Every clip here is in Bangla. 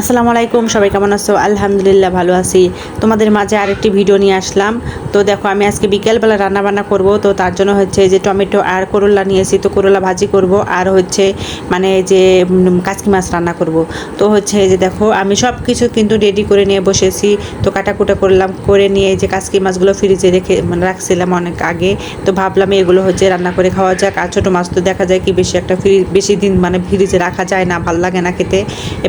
আসসালামু আলাইকুম, সবাই কেমন আছো? আলহামদুলিল্লাহ ভালো আছি। তোমাদের মাঝে আরেকটি ভিডিও নিয়ে আসলাম। তো দেখো, আমি আজকে বিকেলবেলা রান্না বান্না করব। তো তার জন্য হচ্ছে যে টমেটো আর করলা নিয়েছি। তো করলা ভাজি করব আর হচ্ছে মানে যে কাচকি মাছ রান্না করব। তো হচ্ছে যে দেখো, আমি সব কিছু কিন্তু রেডি করে নিয়ে বসেছি। তো কাটাকুটা করলাম, করে নিয়ে যে কাচকি মাছগুলো ফ্রিজে রেখে মানে রাখছিলাম অনেক আগে। তো ভাবলাম এগুলো হচ্ছে রান্না করে খাওয়া যাক। আর ছোটো মাছ তো দেখা যায় কি বেশি একটা ফ্রিজ বেশি দিন মানে ফ্রিজে রাখা যায় না, ভালো লাগে না খেতে।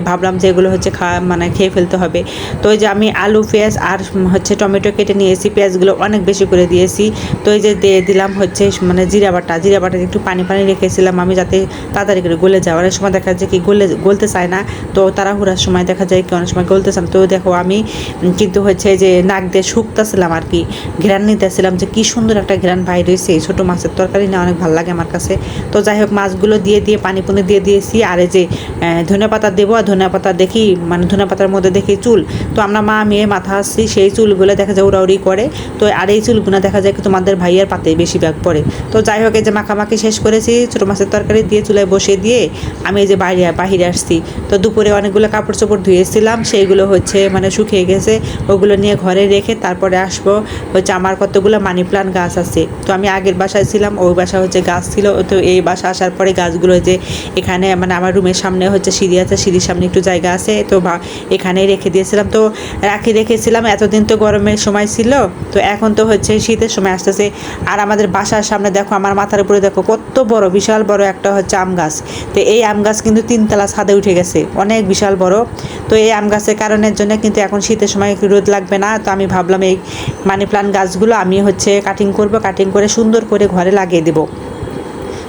ভাবলাম যে এগুলো হচ্ছে খাওয়া মানে খেয়ে ফেলতে হবে। তো এই যে আমি আলু, পেঁয়াজ আর হচ্ছে টমেটো কেটে নিয়েছি, পেঁয়াজগুলো অনেক বেশি করে দিয়েছি। তো এই যে দিয়ে দিলাম হচ্ছে মানে জিরা বাটা জিরা বাটা একটু পানি পানি রেখেছিলাম আমি যাতে তাড়াতাড়ি করে গলে যায়। অনেক সময় দেখা যায় কি গলে, গলতে চায় না, তো তারা তাড়াহুড়ার সময় দেখা যায় কি অনেক সময় গলতে চান তো দেখো আমি কিন্তু হচ্ছে যে নাক দিয়ে শুকতেছিলাম আর কি, ঘ্রাণ নিতেছিলাম যে কি সুন্দর একটা ঘ্রাণ বাইর হয়েছে এই ছোটো মাছের তরকারি, না অনেক ভালো লাগে আমার কাছে। তো যাই হোক, মাছগুলো দিয়ে দিয়ে পানি পুনি দিয়ে দিয়েছি। আর এই যে ধনে পাতা দেবো, আর ধনে পাতা দেখি মানে ধনে পাতার মধ্যে দেখি চুল। তো আমরা মা, মেয়ে, মাথা আসছি, সেই চুলগুলো দেখা যায় উড়াউড়ি করে। তো আর এই চুলগুলো দেখা যায় কি তোমাদের ভাইয়ের পাতে বেশি ব্যাগ পড়ে। তো যাই হোক, এই যে মাখামাখি শেষ করেছি, ছোটো মাছের তরকারি দিয়ে চুলায় বসিয়ে দিয়ে আমি এই যে বাইরে, বাহিরে আসছি। তো দুপুরে অনেকগুলো কাপড় চোপড় ধুয়েছিলাম, সেইগুলো হচ্ছে মানে শুকিয়ে গেছে। ওগুলো নিয়ে ঘরে রেখে তারপরে আসব। হচ্ছে আমার কতগুলো মানি প্লান্ট গাছ আছে। তো আমি আগের বাসায় ছিলাম, ওই বাসা হচ্ছে গাছ ছিল। তো এই বাসা আসার পরে গাছগুলো যে এখানে মানে আমার রুমের সামনে হচ্ছে সিঁড়ি আছে, সিঁড়ির সামনে একটু জায়গা আছে। তো বা এখানে রেখে দিয়েছিলাম। তো রাখি রেখেছিলাম, এতদিন তো গরমের সময় ছিল, তো এখন তো হচ্ছে শীতের সময় আসতেছে। আর আমাদের বাসার সামনে দেখো, আমার মাথার উপরে দেখো কত বড়, বিশাল বড় একটা হচ্ছে আম গাছ। তো এই আম গাছ কিন্তু তিনতলা ছাদে উঠে গেছে, অনেক বিশাল বড়। তো এই আম গাছের কারণের জন্য কিন্তু এখন শীতের সময় রোদ লাগবে না, তো আমি ভাবলাম এই মানি প্লান্ট গাছগুলো আমি হচ্ছে কাটিং করব কাটিং করে সুন্দর করে ঘরে লাগিয়ে দেবো।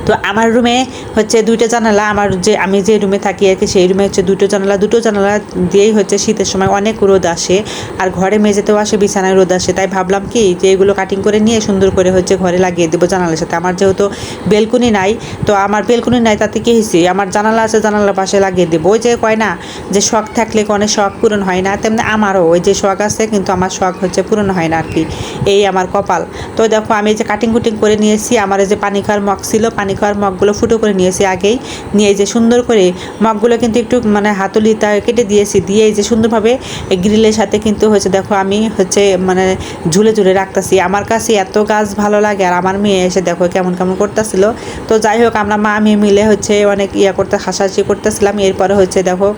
তো আমার রুমে হচ্ছে দুইটা জানালা, আমার যে, আমি যে রুমে থাকি আর কি, সেই রুমে হচ্ছে দুটো জানালা। দুটো জানালা দিয়েই হচ্ছে শীতের সময় অনেক রোদ আসে, আর ঘরে মেঝেতেও আসে, বিছানায় রোদ আসে। তাই ভাবলাম কি, যে এগুলো কাটিং করে নিয়ে সুন্দর করে হচ্ছে ঘরে লাগিয়ে দেবো জানালার সাথে। আমার যেহেতু বেলকুনি নাই, তো আমার বেলকুনি নাই, তাতে কি হয়েছে? আমার জানালা আছে, জানালার পাশে লাগিয়ে দেবো। ওই যে কয় না, যে শখ থাকলে কোনো শখ পূরণ হয় না, তেমনি আমারও ওই যে শখ আছে, কিন্তু আমার শখ হচ্ছে পূরণ হয় না আর কি, এই আমার কপাল। তো দেখো, আমি যে কাটিং কুটিং করে নিয়েছি, আমার যে পানি খাওয়ার মগ ছিল, পানি খাওয়ার মগগুলো ফুটো করে নিয়েছি আগেই। নিয়ে যে সুন্দর করে মগগুলো কিন্তু একটু মানে হাতুলি তা কেটে দিয়েছি। দিয়ে এই যে সুন্দরভাবে গ্রিলের সাথে কিন্তু হচ্ছে দেখো আমি হচ্ছে মানে ঝুলে ঝুলে রাখতেছি। আমার কাছে এত গাছ ভালো লাগে আর আমার মেয়ে এসে দেখো কেমন কেমন করতেছিল। তো যাই হোক, আমরা মা মেয়ে মিলে হচ্ছে অনেক ইয়া করতে, হাসাহাসি করতেছিলাম। এরপরে হচ্ছে দেখো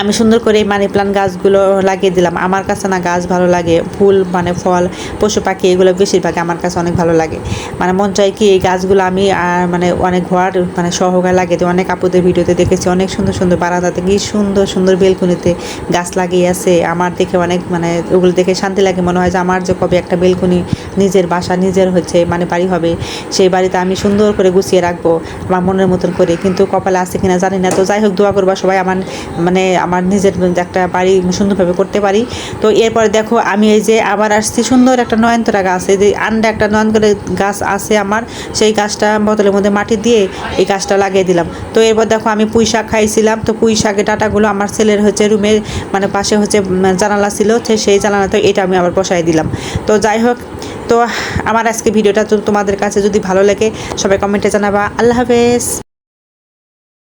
আমি সুন্দর করে মানি প্লান্ট গাছগুলো লাগিয়ে দিলাম। আমার কাছে না গাছ ভালো লাগে, ফুল মানে ফল, পশু পাখি এগুলো বেশিরভাগ আমার কাছে অনেক ভালো লাগে। মানে মন চাই কি এই গাছগুলো আমি আর মানে অনেক ঘর মানে সহকারে লাগিয়ে দিই। অনেক আপুদের ভিডিওতে দেখেছি অনেক সুন্দর সুন্দর বারান্দাতে কি সুন্দর সুন্দর বেলকুনিতে গাছ লাগিয়ে আছে। আমার দেখে অনেক মানে ওগুলো দেখে শান্তি লাগে, মনে হয় যে আমার যে কবে একটা বেলকুনি নিজের বাসা, নিজের হচ্ছে মানে বাড়ি হবে, সেই বাড়িতে আমি সুন্দর করে গুছিয়ে রাখব আমার মনের মতন করে। কিন্তু কপালে আছে কিনা জানি না। তো যাই হোক, দোয়া করবা সবাই আমার মানে আমার নিজের একটা বাড়ি সুন্দরভাবে করতে পারি। তো এরপরে দেখো, আমি এই যে আবার আসছি, সুন্দর একটা নয়নতরা গাছ। এই যে আন্ডা একটা নয়নতরা গাছ আছে আমার, সেই গাছটা বোতলের মধ্যে মাটি দিয়ে এই গাছটা লাগিয়ে দিলাম। তো এরপর দেখো, আমি পুঁই শাক খাইছিলাম। তো পুঁই শাকের ডাটাগুলো আমার ছেলের হচ্ছে রুমের মানে পাশে হচ্ছে জানালা ছিল। সেই জানালাতে এটা আমি আবার বসাই দিলাম। তো যাই হোক, তো আমার আজকে ভিডিওটা তোমাদের কাছে যদি ভালো লাগে, সবাই কমেন্টে জানাবা। আল্লাহ হাফেজ।